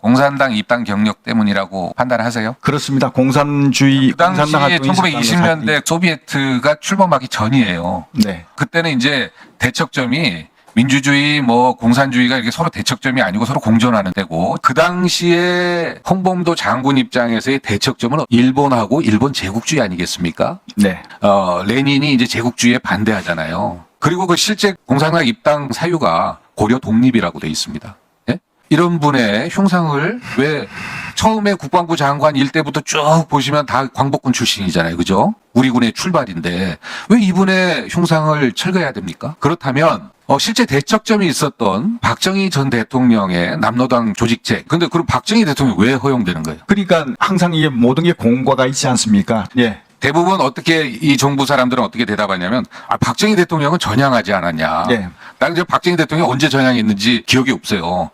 공산당 입당 경력 때문이라고 판단하세요? 그렇습니다. 공산주의 그 공산당 활동이 있었다는 1920년대 소비에트가 출범하기 전이에요. 네. 그때는 이제 대척점이 민주주의 뭐 공산주의가 이렇게 서로 대척점이 아니고 서로 공존하는 데고 그 당시에 홍범도 장군 입장에서의 대척점은 일본하고 일본 제국주의 아니겠습니까? 네. 어, 레닌이 이제 제국주의에 반대하잖아요. 그리고 그 실제 공산당 입당 사유가 고려 독립이라고 돼 있습니다. 예? 이런 분의 흉상을 왜 처음에 국방부 장관 일때부터 쭉 보시면 다 광복군 출신이잖아요. 그죠? 우리 군의 출발인데 왜 이분의 흉상을 철거해야 됩니까? 그렇다면 어, 실제 대척점이 있었던 박정희 전 대통령의 남로당 조직책. 근데 그럼 박정희 대통령 왜 허용되는 거예요? 그러니까 항상 이게 모든 게 공과가 있지 않습니까? 예. 대부분 어떻게 이 정부 사람들은 어떻게 대답하냐면 아 박정희 대통령은 전향하지 않았냐. 예. 나는 이제 박정희 대통령이 언제 전향했는지 기억이 없어요.